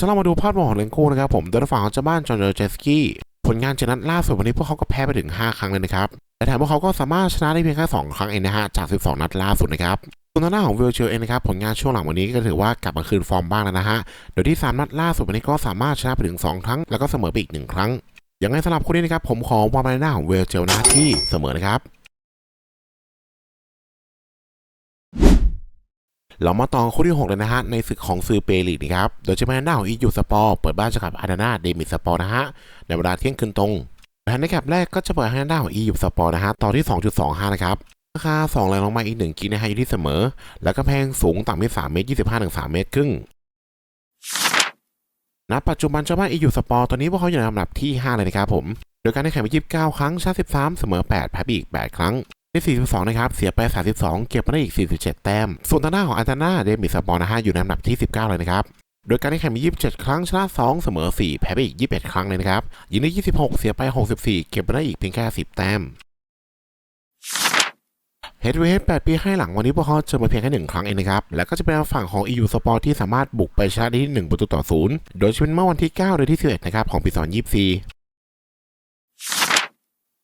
ถ้าเรามาดูภาพรวมของเลนคู่นะครับผมโดยทางฝั่งของเจ้าบ้านจอห์นเดอร์เจสกี้ผลงานจนัดล่าสุดวันนี้พวกเขาก็แพ้ไปถึง 5 ครั้งเลยนะครับ แต่แถมพวกเขาก็สามารถชนะได้เพียงแค่2ครั้งเองนะฮะจาก 12 นัดล่าสุดนะครับส่วนทางด้านของวิลเชลเองนะครับผลงานช่วงหลังวันนี้ก็ถือว่ากลับมาคืนฟอร์มบ้างแล้วนะฮะโดยที่ 3 นัดล่าสุดวันนี้ก็สามารถชนะไปถึง 2 ครั้ง แล้วก็เสมอไปอีก 1 ครั้งอย่างไรสำหรับคู่นี้นะครับผมขอวางไปในหน้าของวิลเชลนะที่เสมอนะครับเรามาต่อคู่ที่ 6 เลยนะฮะในศึกของซือเปรีกนะครับโดยจะเป็นหน้าของอียูสปอร์เปิดบ้านจอกับอาดานาเดมิสปอร์นะฮะในเวลาเที่ยงคืนตรง แผนในแคปแรกก็จะเปิดให้หน้าของอียูสปอร์นะฮะต่อที่ 2.25 นะครับราคา2แรงลงมาอีก1กิกนะฮะอยู่ที่เสมอ แล้วก็แพงสูงต่ำที่3เมตร25ถึง3เมตรครึ่งณปัจจุบันเจ้าบ้านอียูสปอร์ตอนนี้พวกเขาอยู่ในลำดับที่ 5 เลยนะครับผม โดยการได้แข่งไป 29 ครั้ง ชนะ 13 เสมอ 8 แพ้ไปอีก 8 ครั้งได้ 42 นะครับ เสียไป 32 เก็บมาได้อีก 47 แต้ม ส่วนทางหน้าของอันตานาเดมิสปอร์นะฮะอยู่ในอันดับที่ 19 เลยนะครับ โดยการได้แข่งมี 27 ครั้งชนะ 2 เสมอ 4 แพ้ไปอีก 21 ครั้งเลยนะครับ ยิงได้ 26 เสียไป 64 เก็บมาได้อีกเพียงแค่ 10 แต้มเฮดเวท8ปีให้หลังวันนี้พวกเขาเจอมาเพียงแค่หนึ่งครั้งเองนะครับ แล้วก็จะเป็นฝั่งของ EU Sport ที่สามารถบุกไปชนะได้ที่1ประตูต่อศูนย์โดยจะเป็นเมื่อวันที่ 9 เดือนที่ 11 นะครับ ของปี2024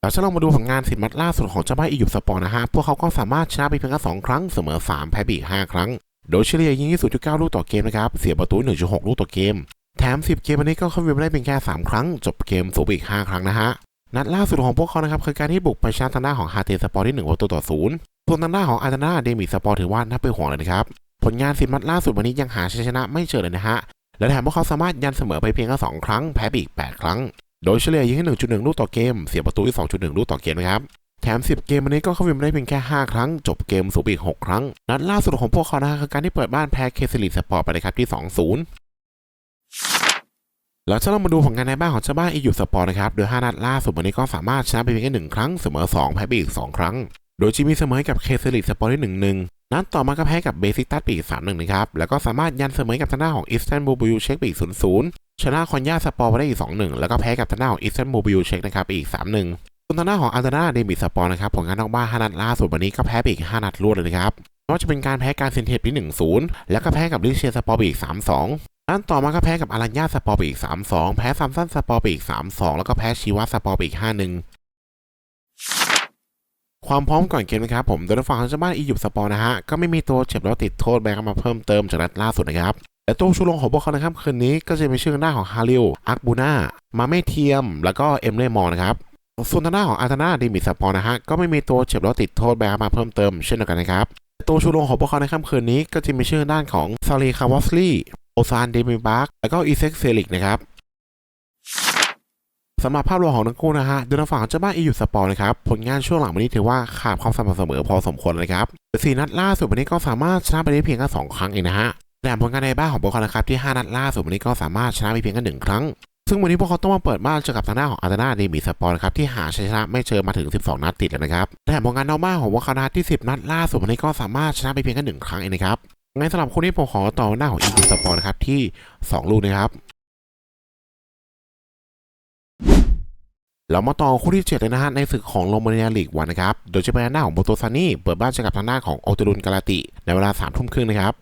แล้วถ้าเรามาดูผลงานสิบนัดล่าสุดของเจ้าบ้านอียิปต์สปอร์ตนะฮะ พวกเขาก็สามารถชนะไปเพียงแค่2ครั้ง เสมอ 3 แพ้ไปอีก5ครั้ง โดยเฉลี่ยยิงที่0.9ลูกต่อเกมนะครับ เสียประตู 1.6 ลูกต่อเกม แถม 10 เกมวันนี้ก็เข้าวินมได้เพียงแค่ 3 ครั้ง จบเกมสูงไปอีก 5 ครั้งนะฮะ นัดล่าสุดของพวกเขานะครับคือการที่บุกไปชนะทางด้านของฮาเทสปอร์ที่1ประตูต่อศูนย์ส่วนทางด้านของอาร์ตนาเดมิสปอร์ถือว่าน่าเป็นห่วงเลยนะครับ ผลงานสิบนัดล่าสุดวันนี้ยังหาชัยชนะไม่เจอเลยนะฮะ และแถมพวกเขาสามารถยันเสมอไปเพียงแค่สองครั้ง แพ้ไปอีก 8 ครั้ง โดยเฉลี่ยยิงให้1.1 ลูกต่อเกม เสียประตูที่2.1 ลูกต่อเกมนะครับ แถม 10 เกมวันนี้ก็เข้าวินได้เพียงแค่ 5 ครั้ง จบเกมสูงไปอีก 6 ครั้ง นัดล่าสุดของพวกเขานะคือการที่เปิดบ้านแพ้เคสลิสปอร์ตไปเลยครับที่ 2-0แล้วถ้าเรามาดูผลงานในบ้านของเจ้าบ้านอียูสปอร์ตนะครับโดย 5 นัดล่าสุดวันนี้ก็สามารถชนะไปเพียงแค่1ครั้ง เสมอ 2 แพ้ไปอีก 2 ครั้ง โดยจีมีเสมอกับเคสลิสปอร์ตที่1 1นัดต่อมาก็แพ้กับเบซิตัสไปอีก3 1นะครับ แล้วก็สามารถยันเสมอกับทางด้านของอิสตันบูบิลเช็คไปอีก0 0ชนะคอนยาสปอร์ไปได้อีก2 1แล้วก็แพ้กับทางด้านของอิสตันบูบิลเช็คนะครับไปอีก3 1 ส่วนทางด้านของอัลตานาเดมิสปอร์นะครับผลงานนอกบ้าน5นัดล่าสุดวันนี้ก็แพ้ไปอีก 5 นัดรวดเลยนะครับไม่ว่าจะเป็นการแพ้การเซนเทปไป1 0 แล้วก็แพ้กับลิเชียสปอร์ไปอีก 3 2นัดต่อมาก็แพ้กับอารัญญาสปอร์ไปอีก 3 2 แพ้ซัมซันสปอร์ไปอีก 3 2 แล้วก็แพ้ชีวาสปอร์ไปอีก 5 1 ความพร้อมก่อนเกมนะครับผมโดยทางฝั่งของเจ้าบ้านอียิปต์สปอร์นะฮะ ก็ไม่มีตัวเจ็บแล้วติดโทษแบงค์มาเพิ่มเติมจากนัดล่าสุดนะครับ และตัวชูโรงของพวกเขานะครับคืนนี้ก็จะมีชื่อหน้าของฮาริลอักบูนามาเมเทียม แล้วก็เอ็มเลมอนะครับ ส่วนทางด้านของอาร์ตานาดิมิสปอร์นะฮะ ก็ไม่มีตัวเจ็บแล้วติดโทษแบงค์มาเพิ่มเติมเช่นเดียวกันนะครับ ตัวชูโรงของพวกเขาในค่ำคืนนี้ก็จะมีชื่อด้านของซาลีคาวอสลีโอซานเดมิบาร์กแล้วก็อีเซ็กเซลิกนะครับสำหรับภาพรวมของทั้งคู่นะฮะโดยทางฝั่งของเจ้าบ้านอียูสปอร์นะครับ ผลงานช่วงหลังวันนี้ถือว่าขาดความสม่ำเสมอพอสมควรเลยครับสี่นัดล่าสุดวันนี้ก็สามารถชนะไปได้เพียงแค่สองครั้งเองนะฮะแต่ผลงานในบ้านของพวกเขานะครับที่ห้านัดล่าสุดวันนี้ก็สามารถชนะไปเพียงแค่หนึ่งครั้ง ซึ่งวันนี้พวกเขาต้องมาเปิดบ้านเจอกับทางด้านของอาร์เตนาเดมิสปอร์นครับที่หาชัยชนะไม่เจอมาถึง 12 นัดติดแล้วนะครับแต่ผลงานนอกบ้านของพวกเขานะที่ 10 นัดล่าสุดวันนี้ก็สามารถชนะไปเพียงแค่หนึ่งครั้งเองนะครับงั้นสำหรับคู่นี้ผมขอต่อหน้าของอียูสปอร์นครับที่สองลูกนะครับเรามาต่อคู่ที่7เลยนะฮะในศึกของโรมาเนียลีกวันนะครับ โดยจะเป็นหน้าของโบโตซานี่เปิดบ้านเจอกับทางหน้าของโอเตรุนกาลาติ ในเวลา3ทุ่มครึ่งนะครับ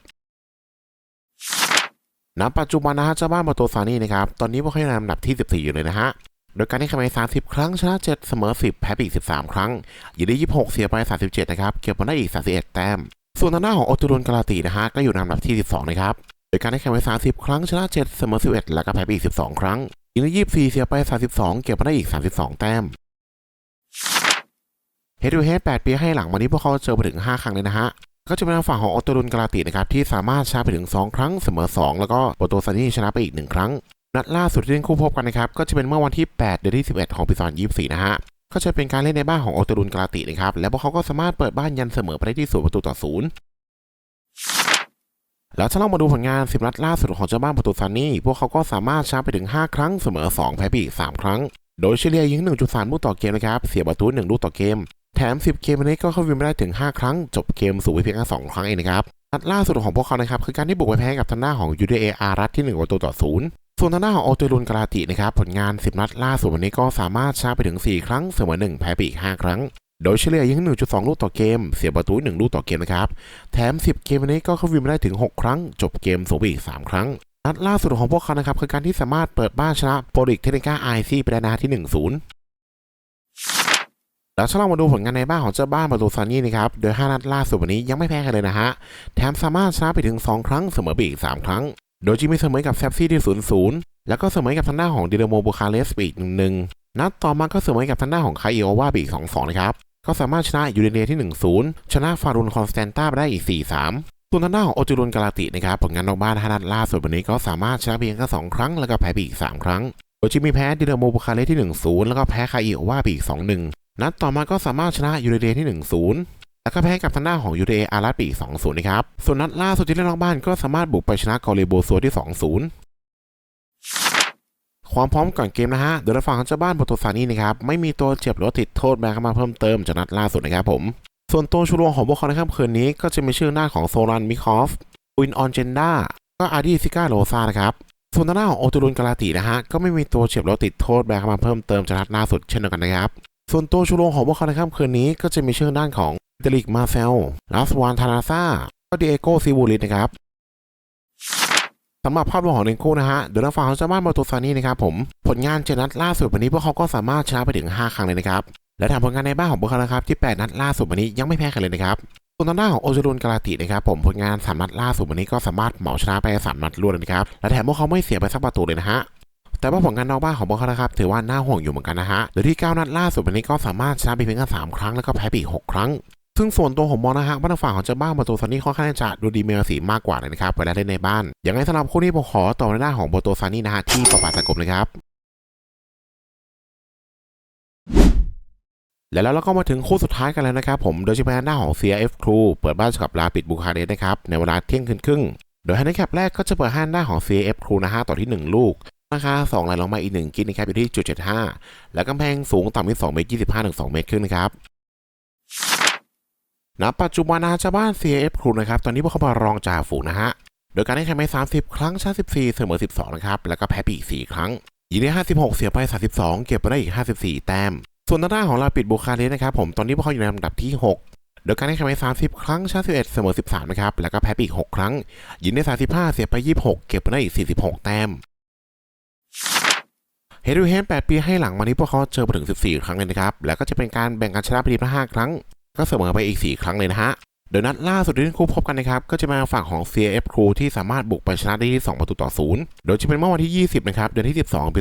ณปัจจุบันนะฮะเจ้าบ้านโบโตซานี่นะครับ ตอนนี้พวกเขาอยู่ในลำดับที่ 14 อยู่เลยนะฮะ โดยการที่คะแนน30 ครั้งชนะ 7 เสมอ 10 แพ้ไปอีก 13 ครั้งอยู่ได้26 เสียไป 37 นะครับ เก็บมาได้อีก 31 แต้ม ส่วนทางหน้าของโอเตรุนกาลาตินะฮะ ก็อยู่ในลำดับที่ 12 นะครับ โดยการที่คะแนน30 ครั้งชนะ 7 เสมอ 11 แล้วก็แพ้ไปอีก 12 ครั้งยิงได้24 เสียไป 32 เก็บมาได้อีก 32 แต้มเฮดูเฮด8ปีให้หลังวันนี้พวกเขาเจอไปถึง 5 ครั้งเลยนะฮะ ก็จะเป็นทางฝั่งของออโตรุนกาลาตินะครับที่สามารถชนะไปถึง 2 ครั้งเสมอ 2 แล้วก็โปรโตซานี่ชนะไปอีก 1 ครั้ง นัดล่าสุดที่เล่นคู่พบกันนะครับก็จะเป็นเมื่อวันที่ 8 เดือนที่ 11 ของปี2024 นะฮะก็จะเป็นการเล่นในบ้านของออโตรุนกาลาตินะครับและพวกเขาก็สามารถเปิดบ้านยันเสมอไปได้ที่ศูนย์ประตูต่อศูนย์แล้วถ้าเรามาดูผลงาน 10 นัดล่าสุดของเจ้าบ้านประตูซานนี่ พวกเขาก็สามารถชนะไปถึง 5 ครั้งเสมอ 2 แพ้ไปอีก 3 ครั้ง โดยเฉลี่ยยิง 1.3 ลูกต่อเกมนะครับ เสียประตู 1 ลูกต่อเกม แถม 10 เกมวันนี้ก็เข้าวินไม่ได้ถึง 5 ครั้ง จบเกมสูงไปเพียงแค่2ครั้งเองนะครับนัดล่าสุดของพวกเขานะครับ คือการที่บุกไปแพ้กับทางหน้าของยูดีเออารัตที่1ประตูต่อศูนย์ส่วนทางหน้าของโอเตรุนกาลาตินะครับ ผลงาน 10 นัดล่าสุดวันนี้ก็สามารถชนะไปถึง 4 ครั้ง เสมอ 1 แพ้ไปอีก 5 ครั้ง โดยเฉลี่ยยิง 1.2 ลูกต่อเกม เสียประตู 1 ลูกต่อเกมนะครับ แถม 10 เกมวันนี้ก็เข้าวินมาได้ถึง 6 ครั้ง จบเกมสูงไปอีก 3 ครั้งนัดล่าสุดของพวกเขานะครับคือการที่สามารถเปิดบ้านชนะโปริกเทนิก้าไอซีไปได้นะที่ 1-0 แล้วถ้าเรามาดูผลงานในบ้านของเจ้าบ้านประตูซานี่นะครับ โดย 5 นัดล่าสุดวันนี้ยังไม่แพ้กันเลยนะฮะ แถมสามารถชนะไปถึง 2 ครั้งเสมอไปอีก 3 ครั้ง โดยจีมีเสมอกับแซฟซี่ที่ 0-0 แล้วก็เสมอกับทางหน้าของดิเดโมบูคาเลสไปอีก1-1นัดต่อมาก็เสมอกับทางหน้าของคาอิโอวาไปอีก 2-2 นะครับ ก็สามารถชนะยูเรเนียที่ 1-0 ชนะฟารุนคอนสแตนต้าไปได้อีก 4-3ส่วนทางหน้าของโอจูรุนกาลาตินะครับผลงานนอกบ้าน5นัดล่าสุดวันนี้ก็สามารถชนะเพียงแค่2ครั้งแล้วก็แพ้ไปอีก 3 ครั้ง โดยจีมีแพ้ดิเดโมบูคาเลสที่ 1-0 แล้วก็แพ้คาอิโอวาไปอีก 2-1 นัดต่อมาก็สามารถชนะยูเรเดที่ 1-0 แล้วก็แพ้กับทางหน้าของยูเรอาราปี2-0 นะครับ ส่วนนัดล่าสุดที่เล่นนอกบ้านก็สามารถบุกไปชนะกอริโบซัวที่ 2-0 ความพร้อมก่อนเกมนะฮะ โดยทางฝั่งของเจ้าบ้านโปรโตซานี่นะครับไม่มีตัวเจ็บหรือติดโทษแบงเข้ามาเพิ่มเติมจากนัดล่าสุดนะครับผม ส่วนตัวชูโรงของพวกเขาในค่ำคืนนี้ก็จะมีชื่อหน้าของโซรันมิคอฟวินออนเจนดาก็อาร์ดีซิก้าโรซานะครับส่วนทางหน้าของโอตูรุนกาลาตินะฮะ ก็ไม่มีตัวเจ็บหรือติดโทษแบงเข้ามาเพิ่มเติมจากนัดล่าสุดเช่นเดียวกันนะครับ ส่วนตัวชูโรงของพวกเขาในค่ำคืนนี้ก็จะมีชื่อด้านของเดลิกมาเซลลาสวานทานาซาก็ดิเอโกซิบูริตนะครับสำหรับภาพรวมของเนโก้นะฮะโดยทางฝั่งของเจ้าบ้านมาโตซานี่นะครับผม ผลงานเจนัดล่าสุดวันนี้พวกเขาก็สามารถชนะไปถึง 5 ครั้งเลยนะครับ และทำผลงานในบ้านของพวกเขานะครับที่ 8 นัดล่าสุดวันนี้ยังไม่แพ้กันเลยนะครับส่วนทางด้านของโอจูรุนกาลาตินะครับผมผลงาน3นัดล่าสุดวันนี้ก็สามารถเหมาชนะไป3นัดรวดเลยนะครับและแถมพวกเขาไม่เสียไปสักประตูเลยนะฮะ แต่ว่าผลงานนอกบ้านของพวกเขานะครับถือว่าน่าห่วงอยู่เหมือนกันนะฮะโดยที่ 9 นัดล่าสุดวันนี้ก็สามารถชนะไปเพียงแค่3ครั้งแล้วก็แพ้ไปอีก6ครั้งซึ่งส่วนตัวผมมองนะฮะว่าทางฝั่งของเจ้าบ้านโบโตซานี่ค่อนข้างจะดูดีเมลสีมากกว่าเลยนะครับเวลาเล่นในบ้านอย่างไรสำหรับคู่นี้ผมขอต่อในหน้าของโบโตซานี่นะฮะที่ประปาตะกบนะครับและแล้วเราก็มาถึงคู่สุดท้ายกันแล้วนะครับผมโดยเฉพาะหน้าของ CRF Crew เปิดบ้านกับลาปิดบูคาเรสนะครับในเวลาเที่ยงคืนครึ่ง โดยฮันนี่แคปแรกก็จะเปิดห้านหน้าของ CRF Crew นะฮะต่อที่ 1 ลูก ราคา2ไหลลงมาอีก1กินนะครับอยู่ที่จุด75แล้วกำแพงสูงต่ำที่2เมตร25ถึง2เมตรครึ่งนะครับณปัจจุบันนะชาวบ้าน CRF Crew นะครับ ตอนนี้พวกเขามารองจ่าฝูงนะฮะ โดยการได้แชมป์30 ครั้งชนะ14 เสมอ 12 นะครับ แล้วก็แพ้ไปอีก 4 ครั้ง ยิงได้ 56 เสียไป 32 เก็บไปได้อีก 54 แต้ม ส่วนทางด้านของลาปิดบูคาเรสนะครับผม ตอนนี้พวกเขาอยู่ในลำดับที่ 6 โดยการได้แชมป์30 ครั้งชนะ11 เสมอ 13 นะครับ แล้วก็แพ้ไปอีก 6 ครั้ง ยิงได้ 35 เสียไป 26 เก็บไปได้อีก 46 แต้ม เฮดูเฮน8ปีให้หลังมานี้พวกเขาเจอมาถึง 14 ครั้งเลยนะครับ แล้วก็จะเป็นการแบ่งกันชนะไปทีละ5ครั้ง ก็เสมอไปอีก 4 ครั้งเลยนะฮะ โดยนัดล่าสุดที่ทั้งคู่พบกันนะครับ ก็จะมาฝั่งของ CF Crew ที่สามารถบุกไปชนะได้ที่ 2 ประตูต่อ 0 โดยจะเป็นเมื่อวันที่ 20 นะครับ เดือนที่ 12 ปี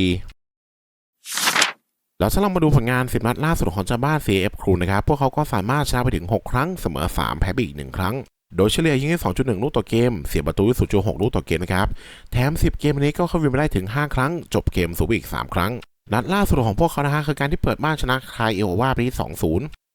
2024แล้วถ้าเรามาดูผลงาน 10 นัดล่าสุดของเจ้าบ้าน CF Crew นะครับ พวกเขาก็สามารถชนะไปถึง 6 ครั้ง เสมอ 3 แพ้ไปอีก 1 ครั้ง โดยเฉลี่ยยิงได้ 2.1 ลูกต่อเกม เสียประตูที่0.6 ลูกต่อเกมนะครับ แถม 10 เกมนี้ก็เข้าวินไปได้ถึง 5 ครั้ง จบเกมสูงไปอีก 3 ครั้ง นัดล่าสุดของพวกเขานะฮะคือการที่เปิดบ้านชนะคายเอโอวาไปที่ 2-0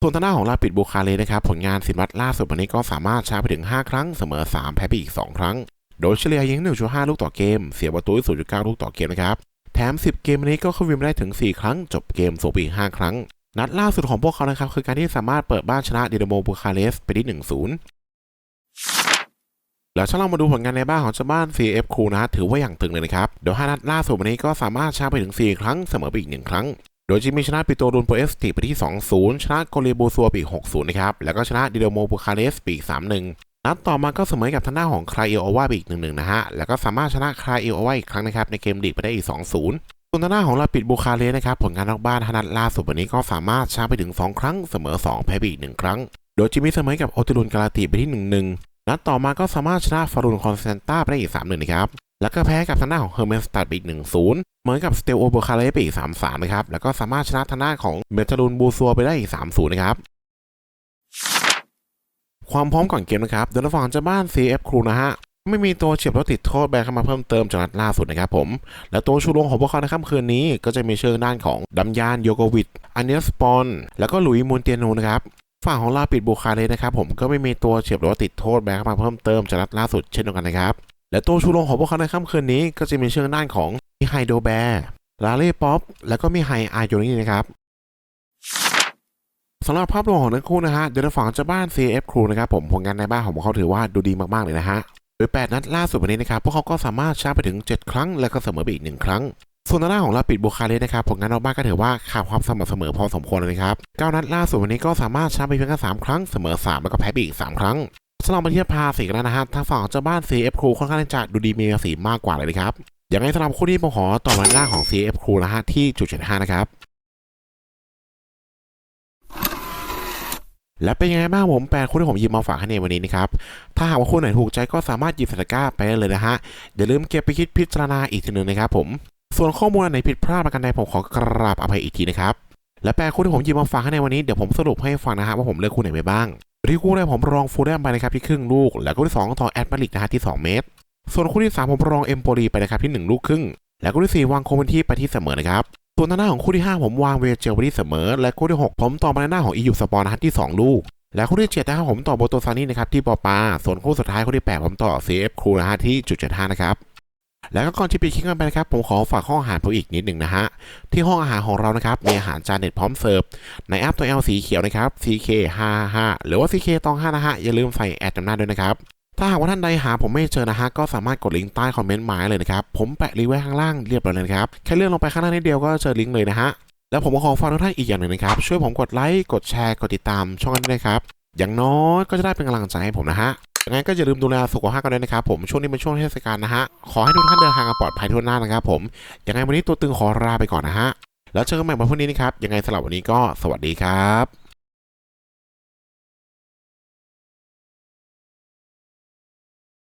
ส่วนทางด้านของลาปิดบูคาเลนะครับ ผลงาน10นัดล่าสุดวันนี้ก็สามารถชนะไปถึง 5 ครั้งเสมอ 3 แพ้ไปอีก 2 ครั้ง โดยเฉลี่ยยิง 1.5 ลูกต่อเกม เสียประตูที่0.9 ลูกต่อเกมนะครับ แถม 10 เกมนี้ก็เข้าวินไปได้ถึง 4 ครั้ง จบเกมสูงไปอีก 5 ครั้ง นัดล่าสุดของพวกเขานะครับ คือการที่สามารถเปิดบ้านชนะดินโมบูคาเรสไปที่1-0 แล้วถ้าเรามาดูผลงานในบ้านของเจ้าบ้าน CF Crew นะถือว่าอย่างตึงเลยนะครับโดย5นัดล่าสุดวันนี้ก็สามารถชนะไปถึง 4 ครั้งเสมอไปอีก 1 ครั้ง โดยจิมมี่ชนะปิโตรุนโปเอสติไปที่ 2-0 ชนะโกเลโบซัวไปอีก6-0 นะครับ แล้วก็ชนะดิโดโมบูคาเรสไปอีก3-1นัดต่อมาก็เสมอกับทางด้านของคลาเอโอวาไปอีก1-1นะฮะ แล้วก็สามารถชนะคลาเอโอวาอีกครั้งนะครับ ในเกมลีกไปได้อีก 2-0ส่วนทางด้านของลาปิดบูคาเรสนะครับ ผลงานนอกบ้าน5นัดล่าสุดวันนี้ก็สามารถชนะไปถึง 2 ครั้ง เสมอ 2 แพ้ไปอีก 1 ครั้ง โดยจิมีเสมอกับโอติลุนกาลาติไปที่ 1-1 นัดต่อมาก็สามารถชนะฟารุนคอนสแตนต้าไปได้อีก3-1นะครับ แล้วก็แพ้กับทางด้านของเฮอร์เมนสตัดไปอีก 1-0 เหมือนกับสเตลโอโบอร์คาเลไปอีก 3-3 นะครับ แล้วก็สามารถชนะทางด้านของเมทารุนบูซัวไปได้อีก 3-0 นะครับ ความพร้อมก่อนเกมนะครับโดยทางฝั่งเจ้าบ้าน CF Crew นะฮะ ไม่มีตัวเฉียบรถติดโทษแบนเข้ามาเพิ่มเติมจากนัดล่าสุดนะครับผม และตัวชูโรงของพวกเขาในค่ำคืนนี้ ก็จะมีเชิงด้านของดัมยานโยโกวิดอันเนียสปอน แล้วก็หลุยมูนเตียโนนะครับ ฝั่งของลาปิดบูคาเรสนะครับผมก็ไม่มีตัวเฉียบหรือว่าติดโทษแบนเข้ามาเพิ่มเติมจากนัดล่าสุดเช่นเดียวกันนะครับ และตัวชูโรงของพวกเขาในค่ำคืนนี้ก็จะมีเชิงด้านของมิไฮโดแบร์ลาเล่ป๊อปแล้วก็มิไฮอาโยนี่นะครับสำหรับภาพรวมของทั้งคู่นะฮะเดี๋ยวทางฝั่งเจ้าบ้าน CF Crew นะครับผมผลงานในบ้านของพวกเขาถือว่าดูดีมากๆเลยนะฮะโดย 8 นัดล่าสุดวันนี้นะครับพวกเขาก็สามารถชนะไปถึง 7 ครั้ง แล้วก็เสมอไปอีก 1 ครั้ง ส่วนทางด้าของลาปิดบูคาเรสนะครับผลงานนอกบ้านก็ถือว่าขาดความสม่ำเสมอพอสมควรเลยนะครับ9นัดล่าสุดวันนี้ก็สามารถชนะไปเพียงแค่3ครั้งเสมอ3แล้วก็แพ้ไปอีก3ครั้งสำหรับมาเทียบพาสีกันนะฮะทางฝั่งเจ้าบ้าน CF Crew ค่อนข้างจะดูดีมีสีมากกว่าเลยนะครับอย่างไรสำหรับคู่นี้ผมขอต่อมาหน้าของ CF Crew นะฮะที่จุด75นะครับและเป็นยังไงบ้างผมแปลคู่ที่ผมหยิบมาฝากให้ในวันนี้นะครับ ถ้าหากว่าคู่ไหนถูกใจก็สามารถหยิบสตาก้าไปได้เลยนะฮะ อย่าลืมเก็บไปคิดพิจารณาอีกทีหนึ่งนะครับผม ส่วนข้อมูลอันไหนผิดพลาดประการใดผมขอกราบอภัยอีกทีนะครับ และแปลคู่ที่ผมหยิบมาฝากให้ในวันนี้เดี๋ยวผมสรุปให้ฟังนะฮะว่าผมเลือกคู่ไหนไปบ้าง ที่คู่แรกผมรองฟูลแลมไปนะครับที่ครึ่งลูก แล้วคู่ที่สองต่อแอดมาริกนะฮะที่ 2 เมตร ส่วนคู่ที่สามผมรองเอมโปรีไปนะครับที่ 1 ลูกครึ่ง แล้วคู่ที่สี่วางโคเวนที่ไปที่เสมอนะครับ ส่วนหน้าของคู่ที่ 5 ผมวางเวเจลไปที่เสมอ และคู่ที่ 6 ผมต่อมาในหน้าของอียูสปอร์นะฮะที่ 2 ลูก และคู่ที่7นะครับผมต่อโบโตซานี่นะครับที่ปอปาส่วนคู่สุดท้ายคู่ที่ 8 ผมต่อ CF ครูนะฮะที่จุดเจ็ดห้านะครับ แล้วก็ก่อนที่ปิดคลิปกันไปนะครับผมขอฝากห้องอาหารผมอีกนิดหนึ่งนะฮะที่ห้องอาหารของเรานะครับมีอาหารจานเด็ดพร้อมเสิร์ฟในแอปตัว L สีเขียวนะครับ CK55 หรือว่า CK ตอง5นะฮะอย่าลืมใส่แอดจำหน้าด้วยนะครับถ้าหากว่าท่านใดหาผมไม่เจอนะฮะก็สามารถกดลิงก์ใต้คอมเมนต์หมาได้เลยนะครับผมแปะลิงก์ไว้ข้างล่างเรียบร้อยเลยนะครับแค่เลื่อนลงไปข้างล่างนิดเดียวก็เจอลิงก์เลยนะฮะแล้วผมก็ขอฝากทุกท่านอีกอย่างหนึ่งนะครับช่วยผมกดไลค์กดแชร์กดติดตามช่องนั้นด้วยนะครับอย่างน้อยก็จะได้เป็นกำลังใจให้ผมนะฮะ งไงก็อย่าลืมดูแลสุขภาพกันด้วยนะครับผมช่วงนี้เป็นช่วงเทศกาลนะฮะขอให้ทุกท่านเดินทางกันปลอดภัยทั่วหน้านะครับผมยังไงวันนี้ตัวตึงขอลาไปก่อนนะฮะแล้วเจอกันใหม่วันพรุ่งนี้นะครับยังไงสำหรับวันนี้ก็สวัสดีครับ